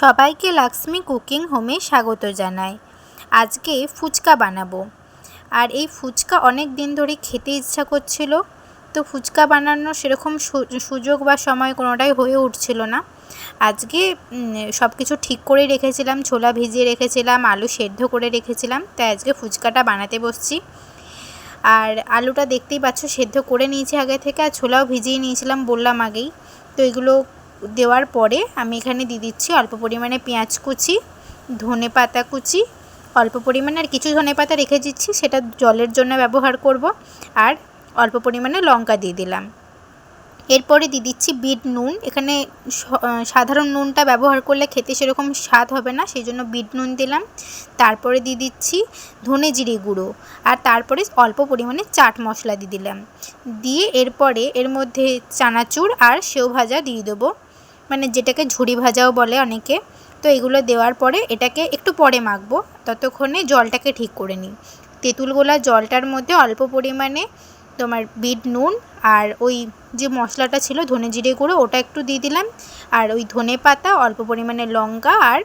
সবাইকে লাক্সমি কুকিং হোমে স্বাগত জানাই। আজকে ফুচকা বানাবো। আর এই ফুচকা অনেক দিন ধরে খেতে ইচ্ছা করছিল, তো ফুচকা বানানোর সেরকম সুযোগ বা সময় কোনোটাই হয়ে উঠছিল না। আজকে সব কিছু ঠিক করে রেখেছিলাম, ছোলা ভিজিয়ে রেখেছিলাম, আলু সেদ্ধ করে রেখেছিলাম, তাই আজকে ফুচকাটা বানাতে বসছি। আর আলুটা দেখতেই পাচ্ছ, সেদ্ধ করে নিয়েছি আগে থেকে, আর ছোলাও ভিজিয়ে নিয়েছিলাম বললাম আগেই। তো এগুলো দেওয়ার পরে আমি এখানে দিয়ে দিচ্ছি অল্প পরিমাণে পেঁয়াজ কুচি, ধনে পাতা কুচি, অল্প পরিমাণে আর কিছু ধনে পাতা রেখে দিচ্ছি, সেটা জলের জন্য ব্যবহার করব, আর অল্প পরিমাণে লঙ্কা দিয়ে দিলাম। এরপরে দিয়ে দিচ্ছি বিট নুন, এখানে সাধারণ নুনটা ব্যবহার করলে খেতে সেরকম স্বাদ হবে না, সেই জন্য বিট নুন দিলাম। তারপরে দিয়ে দিচ্ছি ধনে জিরে গুঁড়ো, আর তারপরে অল্প পরিমাণে চাট মশলা দিয়ে দিলাম। দিয়ে এরপরে এর মধ্যে চানাচুর আর সেও ভাজা দিয়ে দেবো। মানে যেটাকে ঝুড়ি ভাজাও বলে অনেকে, তো এগুলো দেওয়ার পরে এটাকে একটু পরে মাখবো, ততক্ষণে জলটাকে ঠিক করে নিই। তেঁতুল গোলা জলটার মধ্যে অল্প পরিমাণে তোমার বিট নুন আর ওই যে মশলাটা ছিল ধনে জিরে গুঁড়ো, ওটা একটু দিয়ে দিলাম। আর ওই ধনে পাতা, অল্প পরিমাণে লঙ্কা আর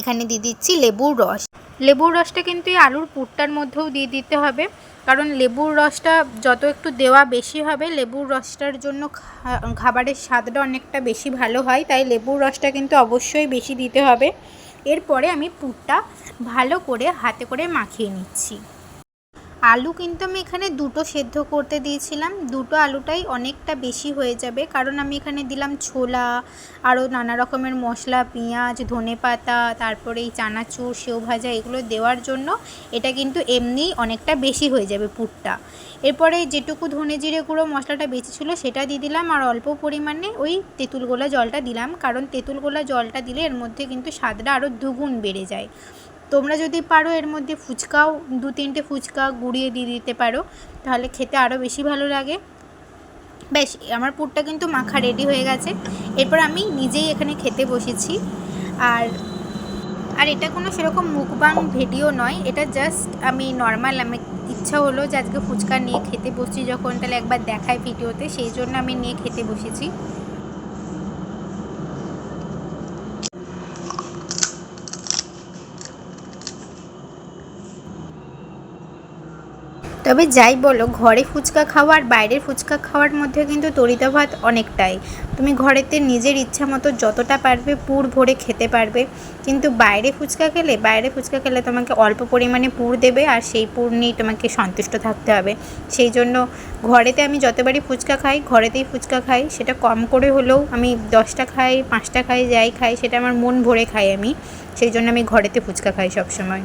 এখানে দিয়ে দিচ্ছি লেবুর রস। লেবুর রসটা কিন্তু এই আলুর পুরটার মধ্যেও দিয়ে দিতে হবে। কারণ লেবুর রসটা যত একটু দেওয়া বেশি হবে, লেবুর রসটার জন্য খাবারের স্বাদটা অনেকটা বেশি ভালো হয়, তাই লেবুর রসটা কিন্তু অবশ্যই বেশি দিতে হবে। এরপরে আমি পুরটা ভালো করে হাতে করে মাখিয়ে নিচ্ছি। আলু কিন্তু আমি এখানে দুটো সেদ্ধ করতে দিয়েছিলাম। দুটো আলুটাই অনেকটা বেশি হয়ে যাবে। কারণ আমি এখানে দিলাম ছোলা, আরও নানা রকমের মশলা, পেঁয়াজ, ধনে পাতা, তারপরে এই চানাচুর, সেও ভাজা এগুলো দেওয়ার জন্য এটা কিন্তু এমনিই অনেকটা বেশি হয়ে যাবে পুরটা। এরপরে যেটুকু ধনে জিরে গুঁড়ো মশলাটা বেঁচে ছিল সেটা দিয়ে দিলাম আর অল্প পরিমাণে ওই তেঁতুল গোলা জলটা দিলাম। কারণ তেঁতুল গোলা জলটা দিলে এর মধ্যে কিন্তু স্বাদটা আরও দুগুণ বেড়ে যায়। তোমরা যদি পারো, এর মধ্যে ফুচকাও, দু তিনটে ফুচকা গুঁড়িয়ে দিয়ে দিতে পারো, তাহলে খেতে আরও বেশি ভালো লাগে। বেশ, আমার পুরটা কিন্তু মাখা রেডি হয়ে গেছে। এরপর আমি নিজেই এখানে খেতে বসেছি। আর আর এটা কোনো সেরকম মুখবাং ভিডিও নয়, এটা জাস্ট আমি নর্মাল আমি ইচ্ছা হলো যে আজকে ফুচকা নিয়ে খেতে বসছি যখন, তাহলে একবার দেখায় ভিডিওতে সেই জন্য আমি নিয়ে খেতে বসেছি। তবে যাই বলো, ঘরে ফুচকা খাওয়া আর বাইরের ফুচকা খাওয়ার মধ্যে কিন্তু তরিতফাত অনেকটাই। তুমি ঘরেতে নিজের ইচ্ছা মতো যতটা পারবে পুর ভরে খেতে পারবে। কিন্তু বাইরে ফুচকা খেলে, বাইরে ফুচকা খেলে তোমাকে অল্প পরিমাণে পুর দেবে আর সেই পুর নিয়েই তোমাকে সন্তুষ্ট থাকতে হবে। সেই জন্য ঘরেতে আমি যতবারই ফুচকা খাই, ঘরেতেই ফুচকা খাই, সেটা কম করে হলেও আমি দশটা খাই, পাঁচটা খাই, যাই খাই, সেটা আমার মন ভরে খাই আমি। সেই জন্য আমি ঘরেতে ফুচকা খাই সবসময়।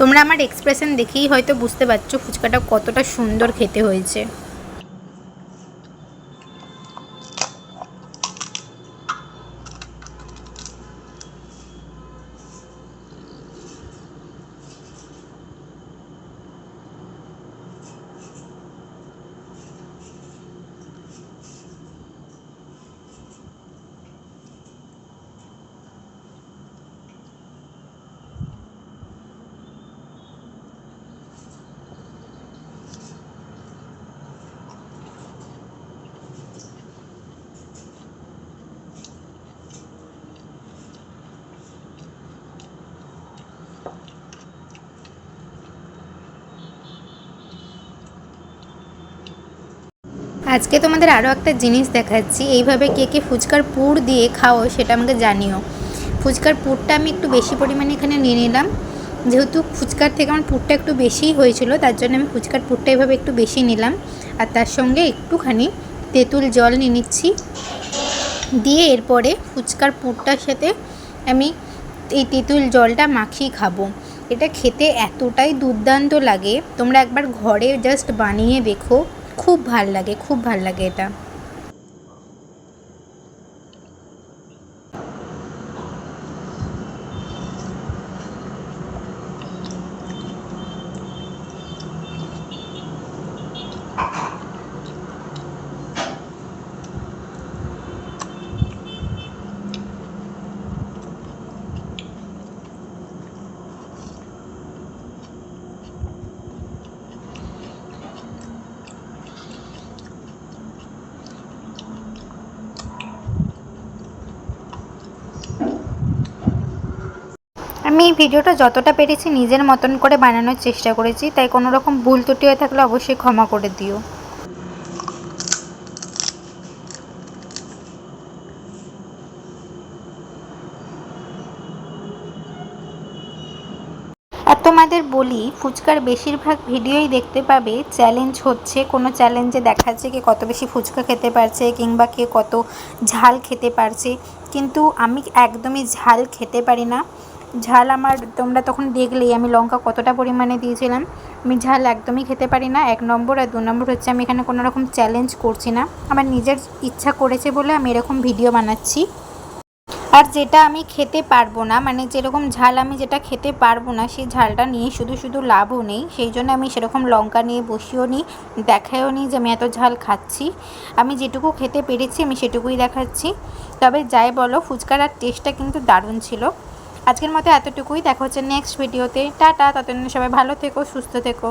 তোমরা আমার এক্সপ্রেশন দেখেই হয়তো বুঝতে পারছ ফুচকাটা কতটা সুন্দর খেতে হয়েছে। আজকে তোমাদের আরও একটা জিনিস দেখাচ্ছি। এইভাবে কে কে ফুচকার পুর দিয়ে খাও সেটা আমাকে জানিও। ফুচকার পুরটা আমি একটু বেশি পরিমাণে এখানে নিয়ে নিলাম। যেহেতু ফুচকার থেকে আমার পুরটা একটু বেশিই হয়েছিল, তার জন্য আমি ফুচকার পুরটা এভাবে একটু বেশি নিলাম। আর তার সঙ্গে একটুখানি তেঁতুল জল নিয়ে নিচ্ছি। দিয়ে এরপরে ফুচকার পুরটার সাথে আমি এই তেঁতুল জলটা মাখিয়ে খাব। এটা খেতে এতটাই দুর্দান্ত লাগে। তোমরা একবার ঘরে জাস্ট বানিয়ে দেখো। খুব ভালো লাগে খুব ভালো লাগে এটা। আমি এই ভিডিওটা যতটা পেরেছি নিজের মতন করে বানানোর চেষ্টা করেছি, তাই কোনো রকম ভুল ত্রুটি হয়ে থাকলে অবশ্যই ক্ষমা করে দিও। তোমাদের বলি, ফুচকার বেশিরভাগ ভিডিওই দেখতে পাবে চ্যালেঞ্জ হচ্ছে, কোনো চ্যালেঞ্জে দেখাচ্ছে কে কত বেশি ফুচকা খেতে পারছে, কিংবা কে কত ঝাল খেতে পারছে, কিন্তু আমি একদমই ঝাল খেতে পারি না। ঝাল আমার, তোমরা তখন দেখলেই আমি লঙ্কা কতটা পরিমাণে দিয়েছিলাম। আমি ঝাল একদমই খেতে পারি না, এক নম্বর আর দু নম্বর হচ্ছে আমি এখানে কোনো রকম চ্যালেঞ্জ করছি না। আমার নিজের ইচ্ছা করেছে বলে আমি এরকম ভিডিও বানাচ্ছি। আর যেটা আমি খেতে পারব না মানে যেরকম ঝাল আমি যেটা খেতে পারব না, সেই ঝালটা নিয়ে শুধু শুধু লাভও নেই। সেই জন্য আমি সেরকম লঙ্কা নিয়ে বসিও নিই দেখায়ও নিই যে আমি এত ঝাল খাচ্ছি। আমি যেটুকু খেতে পেরেছি আমি সেটুকুই দেখাচ্ছি। তবে যাই বলো, ফুচকার আর টেস্টটা কিন্তু দারুণ ছিল। আজকের মতো এতটুকুই। দেখা হচ্ছে নেক্সট ভিডিওতে টাটা ততদিন সবাই ভালো থেকো সুস্থ থেকো।